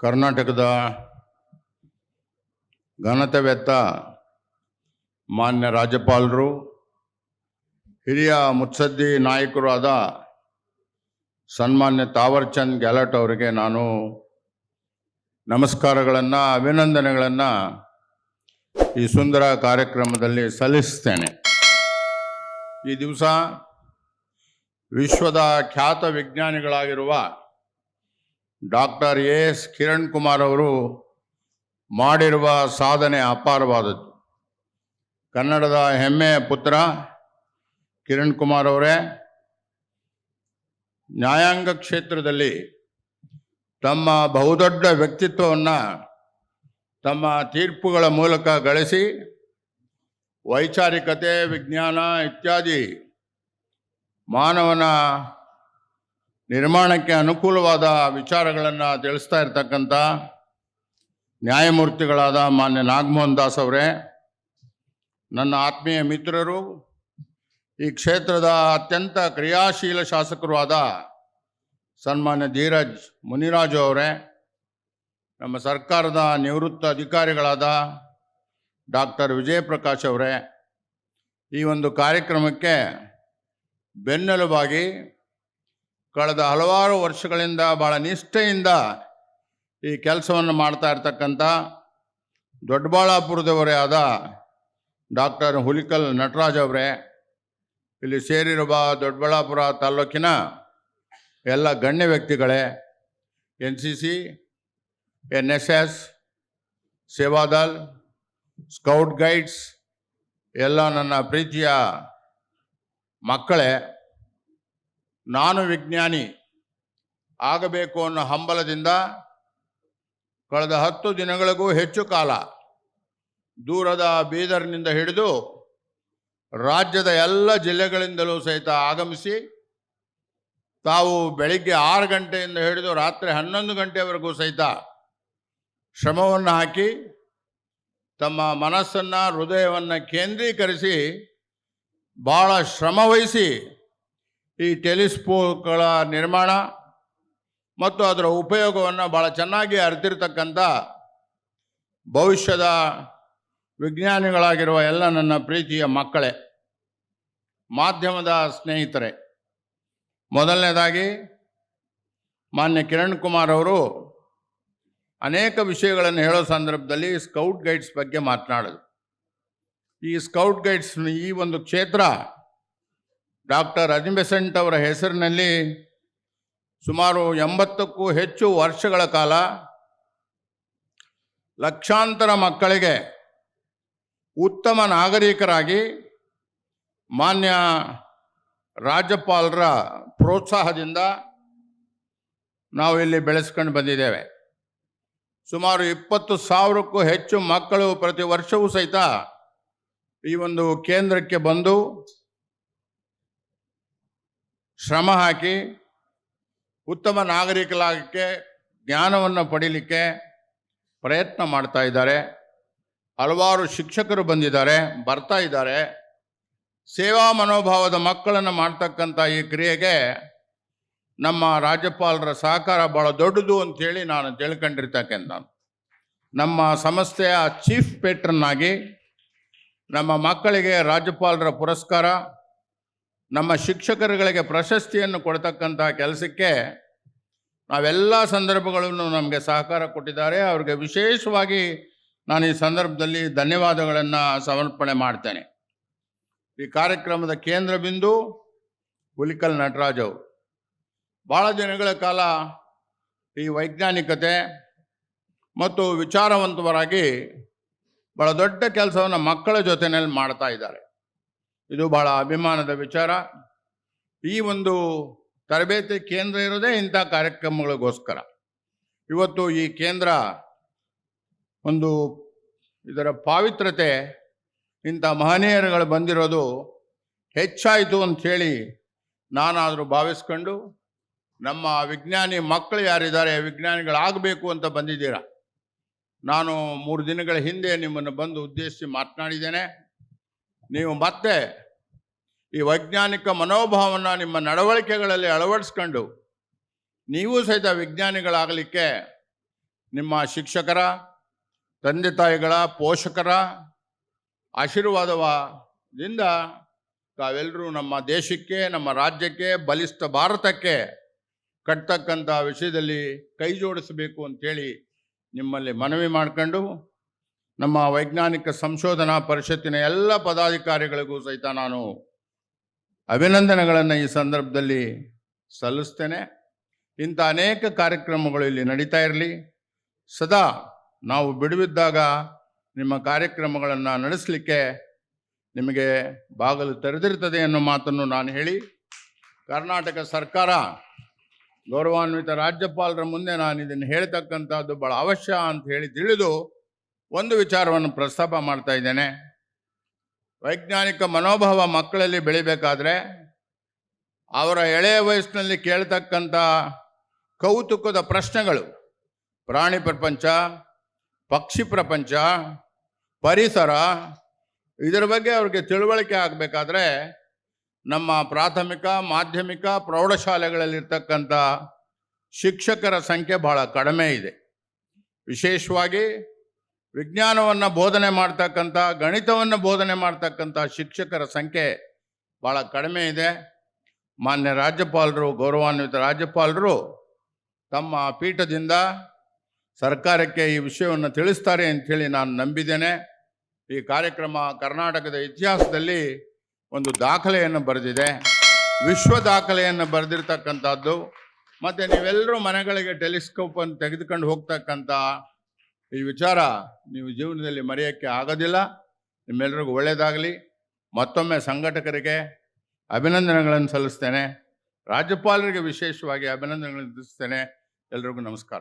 ಕರ್ನಾಟಕದ ಘನತೆವೆತ್ತ ಮಾನ್ಯ ರಾಜ್ಯಪಾಲರು, ಹಿರಿಯ ಮುತ್ಸದ್ದಿ ಆದ ಸನ್ಮಾನ್ಯ ತಾವರ್ಚಂದ್ ಗ್ಯಾಲಟ್ ಅವರಿಗೆ ನಾನು ನಮಸ್ಕಾರಗಳನ್ನು, ಅಭಿನಂದನೆಗಳನ್ನು ಈ ಸುಂದರ ಕಾರ್ಯಕ್ರಮದಲ್ಲಿ ಸಲ್ಲಿಸ್ತೇನೆ. ಈ ದಿವಸ ವಿಶ್ವದ ಖ್ಯಾತ ವಿಜ್ಞಾನಿಗಳಾಗಿರುವ ಡಾಕ್ಟರ್ ಎಸ್ ಕಿರಣ್ ಕುಮಾರ್ ಅವರು ಮಾಡಿರುವ ಸಾಧನೆ ಅಪಾರವಾದದ್ದು. ಕನ್ನಡದ ಹೆಮ್ಮೆಯ ಪುತ್ರ ಕಿರಣ್ ಕುಮಾರ್ ಅವರೇ, ನ್ಯಾಯಾಂಗ ಕ್ಷೇತ್ರದಲ್ಲಿ ತಮ್ಮ ಬಹುದೊಡ್ಡ ವ್ಯಕ್ತಿತ್ವವನ್ನು ತಮ್ಮ ತೀರ್ಪುಗಳ ಮೂಲಕ ಗಳಿಸಿ, ವೈಚಾರಿಕತೆ, ವಿಜ್ಞಾನ ಇತ್ಯಾದಿ ಮಾನವನ ನಿರ್ಮಾಣಕ್ಕೆ ಅನುಕೂಲವಾದ ವಿಚಾರಗಳನ್ನು ತಿಳಿಸ್ತಾ ಇರ್ತಕ್ಕಂಥ ನ್ಯಾಯಮೂರ್ತಿಗಳಾದ ಮಾನ್ಯ ನಾಗಮೋಹನ್ ದಾಸ್ ಅವರೇ, ನನ್ನ ಆತ್ಮೀಯ ಮಿತ್ರರು, ಈ ಕ್ಷೇತ್ರದ ಅತ್ಯಂತ ಕ್ರಿಯಾಶೀಲ ಶಾಸಕರು ಆದ ಸನ್ಮಾನ್ಯ ಧೀರಜ್ ಮುನಿರಾಜು ಅವರೇ, ನಮ್ಮ ಸರ್ಕಾರದ ನಿವೃತ್ತ ಅಧಿಕಾರಿಗಳಾದ ಡಾಕ್ಟರ್ ವಿಜಯಪ್ರಕಾಶ್ ಅವರೇ, ಈ ಒಂದು ಕಾರ್ಯಕ್ರಮಕ್ಕೆ ಬೆನ್ನೆಲುಬಾಗಿ ಕಳೆದ ಹಲವಾರು ವರ್ಷಗಳಿಂದ ಭಾಳ ನಿಷ್ಠೆಯಿಂದ ಈ ಕೆಲಸವನ್ನು ಮಾಡ್ತಾ ಇರ್ತಕ್ಕಂಥ ದೊಡ್ಡಬಳ್ಳಾಪುರದವರೇ ಆದ ಡಾಕ್ಟರ್ ಹುಲಿಕಲ್ ನಟರಾಜ್ ಅವರೇ, ಇಲ್ಲಿ ಸೇರಿರುವ ದೊಡ್ಡಬಳ್ಳಾಪುರ ತಾಲೂಕಿನ ಎಲ್ಲ ಗಣ್ಯ ವ್ಯಕ್ತಿಗಳೇ, N C C, N S S Sevadal scout guides, ಎಲ್ಲ ನನ್ನ ಪ್ರೀತಿಯ ಮಕ್ಕಳೇ ನಾನು ವಿಜ್ಞಾನಿ ಆಗಬೇಕು ಅನ್ನೋ ಹಂಬಲದಿಂದ ಕಳೆದ ಹತ್ತು ದಿನಗಳಿಗೂ ಹೆಚ್ಚು ಕಾಲ ದೂರದ ಬೀದರ್ನಿಂದ ಹಿಡಿದು ರಾಜ್ಯದ ಎಲ್ಲ ಜಿಲ್ಲೆಗಳಿಂದಲೂ ಸಹಿತ ಆಗಮಿಸಿ ತಾವು ಬೆಳಿಗ್ಗೆ ಆರು ಗಂಟೆಯಿಂದ ಹಿಡಿದು ರಾತ್ರಿ ಹನ್ನೊಂದು ಗಂಟೆವರೆಗೂ ಸಹಿತ ಶ್ರಮವನ್ನು ಹಾಕಿ ತಮ್ಮ ಮನಸ್ಸನ್ನು, ಹೃದಯವನ್ನು ಕೇಂದ್ರೀಕರಿಸಿ ಭಾಳ ಶ್ರಮವಹಿಸಿ ಈ ಟೆಲಿಸ್ಕೋಪ್ಗಳ ನಿರ್ಮಾಣ ಮತ್ತು ಅದರ ಉಪಯೋಗವನ್ನು ಭಾಳ ಚೆನ್ನಾಗಿ ಅರಿತಿರ್ತಕ್ಕಂಥ ಭವಿಷ್ಯದ ವಿಜ್ಞಾನಿಗಳಾಗಿರುವ ಎಲ್ಲ ನನ್ನ ಪ್ರೀತಿಯ ಮಕ್ಕಳೇ, ಮಾಧ್ಯಮದ ಸ್ನೇಹಿತರೆ. ಮೊದಲನೇದಾಗಿ, ಮಾನ್ಯ ಕಿರಣ್ ಕುಮಾರ್ ಅವರು ಅನೇಕ ವಿಷಯಗಳನ್ನು ಹೇಳೋ ಸಂದರ್ಭದಲ್ಲಿ ಸ್ಕೌಟ್ ಗೈಡ್ಸ್ ಬಗ್ಗೆ ಮಾತನಾಡೋದು ಈ ಸ್ಕೌಟ್ ಗೈಡ್ಸ್ ಈ ಒಂದು ಕ್ಷೇತ್ರ ಡಾಕ್ಟರ್ ಅಜಿಬೆಸೆಂಟ್ ಅವರ ಹೆಸರಿನಲ್ಲಿ ಸುಮಾರು ಎಂಬತ್ತಕ್ಕೂ ಹೆಚ್ಚು ವರ್ಷಗಳ ಕಾಲ ಲಕ್ಷಾಂತರ ಮಕ್ಕಳಿಗೆ ಉತ್ತಮ ನಾಗರಿಕರಾಗಿ ಮಾನ್ಯ ರಾಜ್ಯಪಾಲರ ಪ್ರೋತ್ಸಾಹದಿಂದ ನಾವು ಇಲ್ಲಿ ಬೆಳೆಸ್ಕೊಂಡು ಬಂದಿದ್ದೇವೆ. ಸುಮಾರು ಇಪ್ಪತ್ತು ಸಾವಿರಕ್ಕೂ ಹೆಚ್ಚು ಮಕ್ಕಳು ಪ್ರತಿ ವರ್ಷವೂ ಸಹಿತ ಈ ಒಂದು ಕೇಂದ್ರಕ್ಕೆ ಬಂದು ಶ್ರಮ ಹಾಕಿ ಉತ್ತಮ ನಾಗರಿಕಲಾಗಕ್ಕೆ ಜ್ಞಾನವನ್ನು ಪಡೀಲಿಕ್ಕೆ ಪ್ರಯತ್ನ ಮಾಡ್ತಾ ಇದ್ದಾರೆ. ಹಲವಾರು ಶಿಕ್ಷಕರು ಬಂದಿದ್ದಾರೆ, ಬರ್ತಾ ಇದ್ದಾರೆ. ಸೇವಾ ಮನೋಭಾವದ ಮಕ್ಕಳನ್ನು ಮಾಡ್ತಕ್ಕಂಥ ಈ ಕ್ರಿಯೆಗೆ ನಮ್ಮ ರಾಜ್ಯಪಾಲರ ಸಹಕಾರ ಭಾಳ ದೊಡ್ಡದು ಅಂಥೇಳಿ ನಾನು ತಿಳ್ಕೊಂಡಿರ್ತಕ್ಕಂಥ ನಮ್ಮ ಸಂಸ್ಥೆಯ ಚೀಫ್ ಪೇಟ್ರನ್ನಾಗಿ ನಮ್ಮ ಮಕ್ಕಳಿಗೆ ರಾಜ್ಯಪಾಲರ ಪುರಸ್ಕಾರ ನಮ್ಮ ಶಿಕ್ಷಕರುಗಳಿಗೆ ಪ್ರಶಸ್ತಿಯನ್ನು ಕೊಡ್ತಕ್ಕಂಥ ಕೆಲಸಕ್ಕೆ ನಾವೆಲ್ಲ ಸಂದರ್ಭಗಳನ್ನು ನಮಗೆ ಸಹಕಾರ ಕೊಟ್ಟಿದ್ದಾರೆ. ಅವ್ರಿಗೆ ವಿಶೇಷವಾಗಿ ನಾನು ಈ ಸಂದರ್ಭದಲ್ಲಿ ಧನ್ಯವಾದಗಳನ್ನು ಸಮರ್ಪಣೆ ಮಾಡ್ತೇನೆ. ಈ ಕಾರ್ಯಕ್ರಮದ ಕೇಂದ್ರ ಬಿಂದು ಹುಲಿಕಲ್ ನಟರಾಜ್ ಅವರು. ಭಾಳ ದಿನಗಳ ಕಾಲ ಈ ವೈಜ್ಞಾನಿಕತೆ ಮತ್ತು ವಿಚಾರವಂತವರಾಗಿ ಭಾಳ ದೊಡ್ಡ ಕೆಲಸವನ್ನು ಮಕ್ಕಳ ಜೊತೆಯಲ್ಲಿ ಮಾಡ್ತಾ ಇದ್ದಾರೆ. ಇದು ಬಹಳ ಅಭಿಮಾನದ ವಿಚಾರ. ಈ ಒಂದು ತರಬೇತಿ ಕೇಂದ್ರ ಇರೋದೇ ಇಂಥ ಕಾರ್ಯಕ್ರಮಗಳಿಗೋಸ್ಕರ. ಇವತ್ತು ಈ ಕೇಂದ್ರ ಒಂದು ಇದರ ಪಾವಿತ್ರತೆ ಇಂಥ ಮಹನೀಯರುಗಳು ಬಂದಿರೋದು ಹೆಚ್ಚಾಯಿತು ಅಂಥೇಳಿ ನಾನಾದರೂ ಭಾವಿಸ್ಕೊಂಡು ನಮ್ಮ ವಿಜ್ಞಾನಿ ಮಕ್ಕಳು ಯಾರಿದ್ದಾರೆ, ವಿಜ್ಞಾನಿಗಳಾಗಬೇಕು ಅಂತ ಬಂದಿದ್ದೀರಾ? ನಾನು ಮೂರು ದಿನಗಳ ಹಿಂದೆ ನಿಮ್ಮನ್ನು ಬಂದು ಉದ್ದೇಶಿಸಿ ಮಾತನಾಡಿದ್ದೇನೆ. ನೀವು ಮತ್ತೆ ಈ ವೈಜ್ಞಾನಿಕ ಮನೋಭಾವನ ನಿಮ್ಮ ನಡವಳಿಕೆಗಳಲ್ಲಿ ಅಳವಡಿಸ್ಕೊಂಡು ನೀವು ಸಹಿತ ವಿಜ್ಞಾನಿಗಳಾಗಲಿಕ್ಕೆ ನಿಮ್ಮ ಶಿಕ್ಷಕರ, ತಂದೆ ತಾಯಿಗಳ, ಪೋಷಕರ ಆಶೀರ್ವಾದದಿಂದ ತಾವೆಲ್ಲರೂ ನಮ್ಮ ದೇಶಕ್ಕೆ, ನಮ್ಮ ರಾಜ್ಯಕ್ಕೆ, ಬಲಿಷ್ಠ ಭಾರತಕ್ಕೆ ಕಟ್ತಕ್ಕಂಥ ವಿಷಯದಲ್ಲಿ ಕೈ ಜೋಡಿಸಬೇಕು ಅಂತೇಳಿ ನಿಮ್ಮಲ್ಲಿ ಮನವಿ ಮಾಡ್ಕೊಂಡು ನಮ್ಮ ವೈಜ್ಞಾನಿಕ ಸಂಶೋಧನಾ ಪರಿಷತ್ತಿನ ಎಲ್ಲ ಪದಾಧಿಕಾರಿಗಳಿಗೂ ಸಹಿತ ನಾನು ಅಭಿನಂದನೆಗಳನ್ನು ಈ ಸಂದರ್ಭದಲ್ಲಿ ಸಲ್ಲಿಸ್ತೇನೆ. ಇಂಥ ಅನೇಕ ಕಾರ್ಯಕ್ರಮಗಳು ಇಲ್ಲಿ ನಡೀತಾ ಇರಲಿ. ಸದಾ ನಾವು ಬಿಡುವಿದ್ದಾಗ ನಿಮ್ಮ ಕಾರ್ಯಕ್ರಮಗಳನ್ನು ನಡೆಸಲಿಕ್ಕೆ ನಿಮಗೆ ಬಾಗಲು ತೆರೆದಿರ್ತದೆ ಅನ್ನೋ ಮಾತನ್ನು ನಾನು ಹೇಳಿ, ಕರ್ನಾಟಕ ಸರ್ಕಾರ ಗೌರವಾನ್ವಿತ ರಾಜ್ಯಪಾಲರ ಮುಂದೆ ನಾನು ಇದನ್ನು ಹೇಳ್ತಕ್ಕಂಥದ್ದು ಬಹಳ ಅವಶ್ಯ ಅಂತ ಹೇಳಿ ತಿಳಿದು ಒಂದು ವಿಚಾರವನ್ನು ಪ್ರಸ್ತಾಪ ಮಾಡ್ತಾ ಇದ್ದೇನೆ. ವೈಜ್ಞಾನಿಕ ಮನೋಭಾವ ಮಕ್ಕಳಲ್ಲಿ ಬೆಳಿಬೇಕಾದ್ರೆ ಅವರ ಎಳೆಯ ವಯಸ್ಸಿನಲ್ಲಿ ಕೇಳ್ತಕ್ಕಂಥ ಕೌತುಕದ ಪ್ರಶ್ನೆಗಳು, ಪ್ರಾಣಿ ಪ್ರಪಂಚ, ಪಕ್ಷಿ ಪ್ರಪಂಚ, ಪರಿಸರ, ಇದರ ಬಗ್ಗೆ ಅವ್ರಿಗೆ ತಿಳುವಳಿಕೆ ಆಗಬೇಕಾದ್ರೆ ನಮ್ಮ ಪ್ರಾಥಮಿಕ, ಮಾಧ್ಯಮಿಕ, ಪ್ರೌಢಶಾಲೆಗಳಲ್ಲಿರ್ತಕ್ಕಂಥ ಶಿಕ್ಷಕರ ಸಂಖ್ಯೆ ಬಹಳ ಕಡಿಮೆ ಇದೆ. ವಿಶೇಷವಾಗಿ ವಿಜ್ಞಾನವನ್ನು ಬೋಧನೆ ಮಾಡ್ತಕ್ಕಂಥ, ಗಣಿತವನ್ನು ಬೋಧನೆ ಮಾಡ್ತಕ್ಕಂಥ ಶಿಕ್ಷಕರ ಸಂಖ್ಯೆ ಭಾಳ ಕಡಿಮೆ ಇದೆ. ಮಾನ್ಯ ರಾಜ್ಯಪಾಲರು, ಗೌರವಾನ್ವಿತ ರಾಜ್ಯಪಾಲರು ತಮ್ಮ ಪೀಠದಿಂದ ಸರ್ಕಾರಕ್ಕೆ ಈ ವಿಷಯವನ್ನು ತಿಳಿಸ್ತಾರೆ ಅಂಥೇಳಿ ನಾನು ನಂಬಿದ್ದೇನೆ. ಈ ಕಾರ್ಯಕ್ರಮ ಕರ್ನಾಟಕದ ಇತಿಹಾಸದಲ್ಲಿ ಒಂದು ದಾಖಲೆಯನ್ನು ಬರೆದಿದೆ. ವಿಶ್ವ ದಾಖಲೆಯನ್ನು ಬರೆದಿರ್ತಕ್ಕಂಥದ್ದು. ಮತ್ತು ನೀವೆಲ್ಲರೂ ಮನೆಗಳಿಗೆ ಟೆಲಿಸ್ಕೋಪನ್ನು ತೆಗೆದುಕೊಂಡು ಹೋಗ್ತಕ್ಕಂಥ ಈ ವಿಚಾರ ನೀವು ಜೀವನದಲ್ಲಿ ಮರೆಯೋಕ್ಕೆ ಆಗೋದಿಲ್ಲ. ನಿಮ್ಮೆಲ್ಲರಿಗೂ ಒಳ್ಳೆಯದಾಗಲಿ. ಮತ್ತೊಮ್ಮೆ ಸಂಘಟಕರಿಗೆ ಅಭಿನಂದನೆಗಳನ್ನು ಸಲ್ಲಿಸ್ತೇನೆ. ರಾಜ್ಯಪಾಲರಿಗೆ ವಿಶೇಷವಾಗಿ ಅಭಿನಂದನೆಗಳನ್ನು ತಿಳಿಸ್ತೇನೆ. ಎಲ್ರಿಗೂ ನಮಸ್ಕಾರ.